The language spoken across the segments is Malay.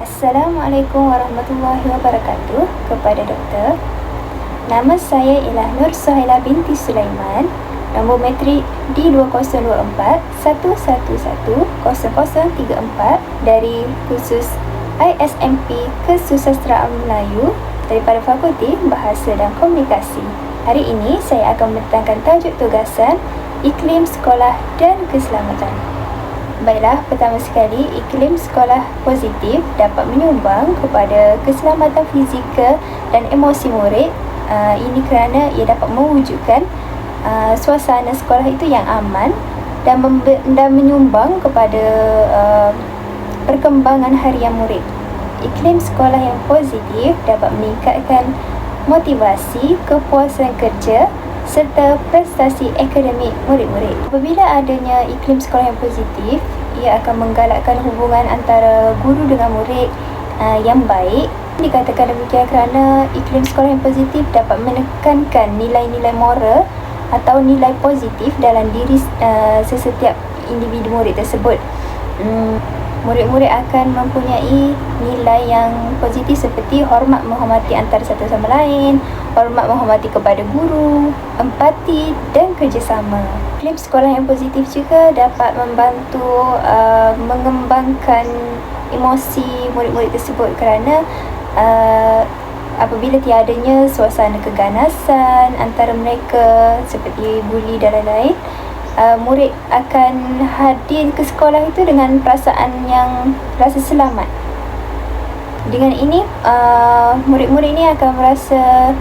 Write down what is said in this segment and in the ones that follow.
Assalamualaikum warahmatullahi wabarakatuh kepada doktor. Nama saya ialah Nur Sohaila binti Sulaiman. Nombor metrik D2024 111 0034 dari khusus ISMP Kesusasteraan Melayu daripada Fakulti Bahasa dan Komunikasi. Hari ini saya akan membentangkan tajuk tugasan Iklim Sekolah dan Keselamatan. Baiklah, pertama sekali, iklim sekolah positif dapat menyumbang kepada keselamatan fizikal dan emosi murid. Uh, ini kerana ia dapat mewujudkan uh, suasana sekolah itu yang aman dan, dan menyumbang kepada uh, perkembangan harian murid. Iklim sekolah yang positif dapat meningkatkan motivasi, kepuasan kerja serta prestasi akademik murid-murid. Apabila adanya iklim sekolah yang positif, ia akan menggalakkan hubungan antara guru dengan murid uh, yang baik. Dikatakan demikian kerana iklim sekolah yang positif dapat menekankan nilai-nilai moral atau nilai positif dalam diri uh, sesetiap individu murid tersebut. Hmm, murid-murid akan mempunyai nilai yang positif seperti hormat menghormati antara satu sama lain, hormat menghormati kepada guru, empati dan kerjasama. Klaim sekolah yang positif juga dapat membantu uh, mengembangkan emosi murid-murid tersebut kerana uh, apabila tiadanya suasana keganasan antara mereka seperti buli dan lain-lain, uh, murid akan hadir ke sekolah itu dengan perasaan yang rasa selamat. Dengan ini, uh, murid-murid ini akan merasa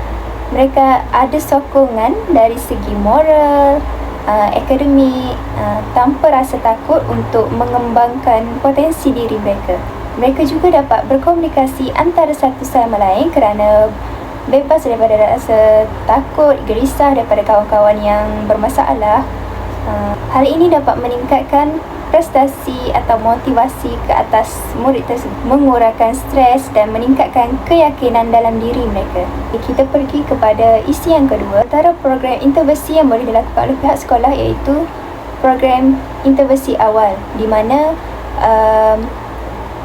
mereka ada sokongan dari segi moral, uh, akademik, uh, tanpa rasa takut untuk mengembangkan potensi diri mereka. Mereka juga dapat berkomunikasi antara satu sama lain kerana bebas daripada rasa takut, gerisah daripada kawan-kawan yang bermasalah Ah, hal ini dapat meningkatkan prestasi atau motivasi ke atas murid tersebut mengurangkan stres dan meningkatkan keyakinan dalam diri mereka. Kita pergi kepada isi yang kedua antara program intervensi yang boleh dilakukan oleh pihak sekolah iaitu program intervensi awal di mana um,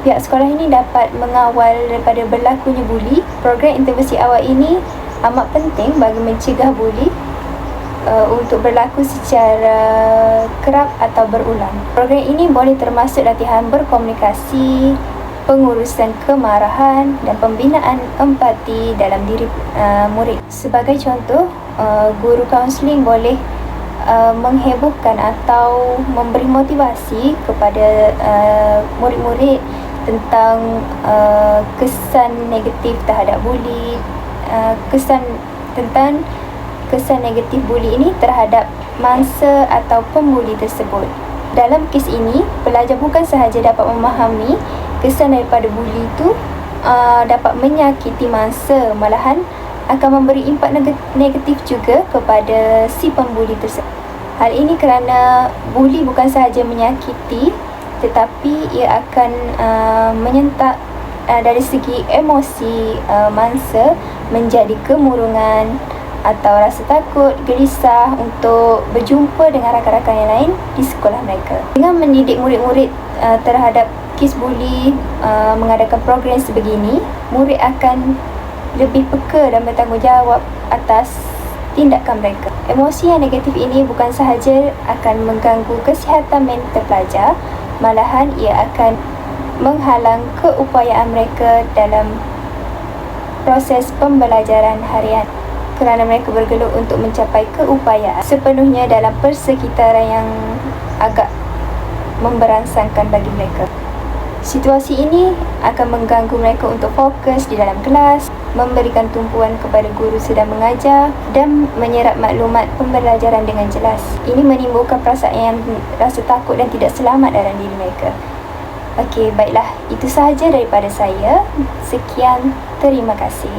pihak sekolah ini dapat mengawal daripada berlakunya buli. Program intervensi awal ini amat penting bagi mencegah buli uh, untuk berlaku secara kerap atau berulang. Program ini boleh termasuk latihan berkomunikasi, pengurusan kemarahan dan pembinaan empati dalam diri uh, murid. Sebagai contoh, uh, guru kaunseling boleh uh, menghebohkan atau memberi motivasi kepada uh, murid-murid tentang uh, kesan negatif terhadap buli, uh, kesan tentang kesan negatif buli ini terhadap mangsa atau pembuli tersebut. Dalam kes ini, pelajar bukan sahaja dapat memahami kesan daripada buli itu uh, dapat menyakiti mangsa, malahan akan memberi impak negatif juga kepada si pembuli tersebut. Hal ini kerana buli bukan sahaja menyakiti tetapi ia akan uh, menyentak uh, dari segi emosi uh, mangsa menjadi kemurungan, atau rasa takut, gelisah untuk berjumpa dengan rakan-rakan yang lain di sekolah mereka. Dengan mendidik murid-murid uh, terhadap kes buli uh, mengadakan program sebegini, murid akan lebih peka dan bertanggungjawab atas tindakan mereka. Emosi yang negatif ini bukan sahaja akan mengganggu kesihatan mental pelajar, malahan ia akan menghalang keupayaan mereka dalam proses pembelajaran harian kerana mereka bergelut untuk mencapai keupayaan sepenuhnya dalam persekitaran yang agak memberangsangkan bagi mereka. Situasi ini akan mengganggu mereka untuk fokus di dalam kelas, memberikan tumpuan kepada guru sedang mengajar dan menyerap maklumat pembelajaran dengan jelas. Ini menimbulkan perasaan yang rasa takut dan tidak selamat dalam diri mereka. Okey, baiklah. Itu sahaja daripada saya. Sekian. Terima kasih.